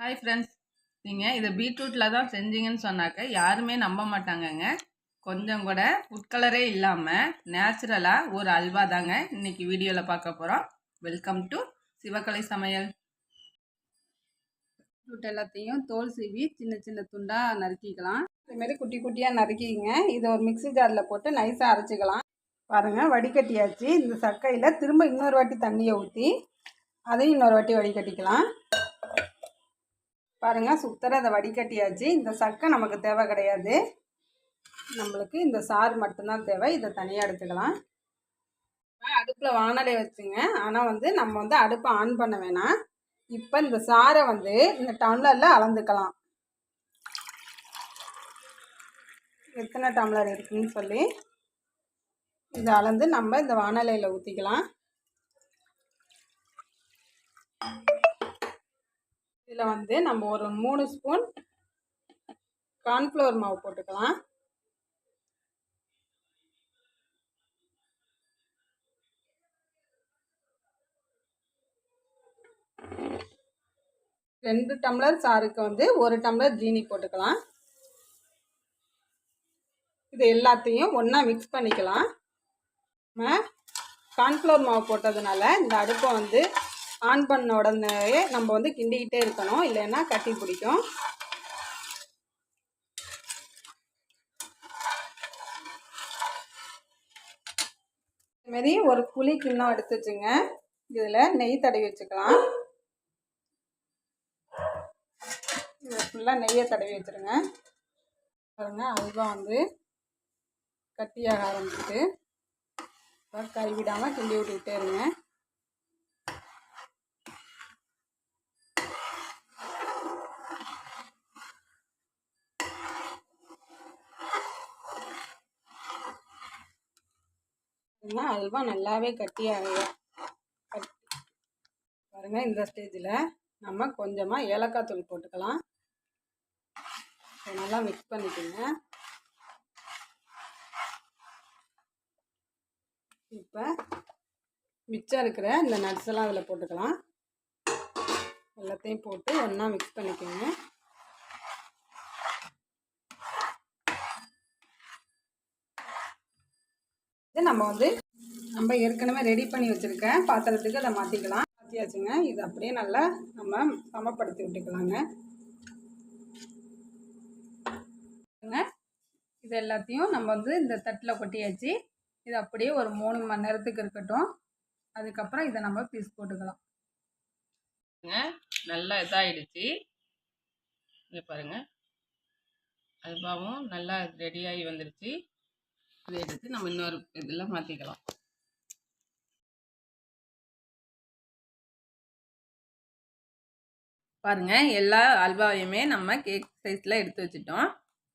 Hi friends நீங்கள் இதை பீட்ரூட்டில் தான் செஞ்சீங்கன்னு சொன்னாக்க யாருமே நம்ப மாட்டாங்கங்க. கொஞ்சம் கூட ஃபுட் கலரே இல்லாமல் நேச்சுரலாக ஒரு அல்வா தாங்க இன்னைக்கு வீடியோவில் பார்க்க போகிறோம் வெல்கம் டு சிவகலை சமையல். பீட்ரூட் எல்லாத்தையும் தோல் சீவி சின்ன சின்ன துண்டாக நறுக்கிக்கலாம். இதுமாரி குட்டி குட்டியாக நறுக்கிங்க இதை ஒரு மிக்ஸி ஜாரில் போட்டு நைஸாக அரைச்சிக்கலாம். பாருங்கள் வடிகட்டியாச்சு. இந்த சக்கையில் திரும்ப இன்னொரு வாட்டி தண்ணியை ஊற்றி அதையும் இன்னொரு வாட்டி வடிகட்டிக்கலாம். பாருங்கள் சுத்தர அதை வடிகட்டியாச்சு. இந்த சக்கை நமக்கு தேவை கிடையாது. நம்மளுக்கு இந்த சாறு மட்டும்தான் தேவை. இதை தனியாக எடுத்துக்கலாம். அடுப்பில் வானலை வச்சுங்க. ஆனால் வந்து நம்ம வந்து அடுப்பை ஆன் பண்ண வேணாம். இப்போ இந்த சாரை வந்து இந்த டம்ளரில் அளந்துக்கலாம். எத்தனை டம்ளர் இருக்குன்னு சொல்லி. இதை அளந்து நம்ம இந்த வானலையில் ஊற்றிக்கலாம் இதில் வந்து நம்ம ஒரு மூணு ஸ்பூன் கார்ன்ஃப்ளவர் மாவு போட்டுக்கலாம். ரெண்டு டம்ளர் சாருக்கு வந்து ஒரு டம்ளர் ஜீனி போட்டுக்கலாம். இது எல்லாத்தையும் ஒன்றா மிக்ஸ் பண்ணிக்கலாம். நம்ம கார்ன்ஃப்ளவர் மாவு போட்டதுனால இந்த அடுப்பை வந்து ஆன் பண்ண உடனே நம்ம வந்து கிண்டிக்கிட்டே இருக்கணும். இல்லைன்னா கட்டி பிடிக்கும். இதுமாரி ஒரு புளி கிண்ணம் எடுத்து வச்சுங்க இதில் நெய் தடவி வச்சுக்கலாம். இதில் ஃபுல்லாக நெய்யை தடவி வச்சுருங்க. பாருங்க அல்வா வந்து கட்டியாக ஆரம்பிச்சிட்டு கைவிடாமல் கிண்டி விட்டுக்கிட்டே இருங்க. அல்வா நல்லாவே கட்டியாக கட் பாருங்கள் இந்த ஸ்டேஜில். நம்ம கொஞ்சமாக ஏலக்காய் தூள் போட்டுக்கலாம். நல்லா மிக்ஸ் பண்ணிக்கோங்க. இப்போ மிச்சம் இருக்கிற இந்த நட்ஸ் எல்லாம் அதில் போட்டுக்கலாம். எல்லாத்தையும் போட்டு ஒன்றா மிக்ஸ் பண்ணிக்கோங்க. நம்ம வந்து நம்ம ஏற்கனவே ரெடி பண்ணி வச்சுருக்கேன். பாத்திரத்துக்கு அதை மாற்றிக்கலாம் மாற்றியாச்சுங்க இது அப்படியே நல்லா நம்ம சமப்படுத்தி விட்டுக்கலாங்க. இது எல்லாத்தையும் நம்ம வந்து இந்த தட்டில் கொட்டியாச்சு. இது அப்படியே ஒரு மூணு மணி நேரத்துக்கு இருக்கட்டும். அதுக்கப்புறம் இதை நம்ம பீஸ் போட்டுக்கலாம். நல்லா இதாகிடுச்சு இங்கே பாருங்கள் அல்வாவும் நல்லா ரெடியாகி வந்துடுச்சு இதை எடுத்து நம்ம இன்னொரு இதில் மாற்றிக்கலாம் பாருங்கள் எல்லா அல்வாவையுமே நம்ம கேக் சைஸில் எடுத்து வச்சுட்டோம்.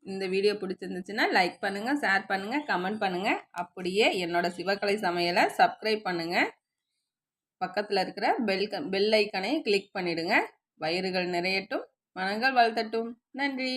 இந்த வீடியோ பிடிச்சிருந்துச்சுன்னா லைக் பண்ணுங்கள் ஷேர் பண்ணுங்கள் கமெண்ட் பண்ணுங்கள் அப்படியே என்னோடய சிவகலை சமையலை சப்ஸ்கிரைப் பண்ணுங்கள் பக்கத்தில் இருக்கிற பெல் பெல் ஐக்கனையும் கிளிக் பண்ணிவிடுங்க வயிறுகள் நிறையட்டும். மனங்கள் வளர்த்தட்டும். நன்றி.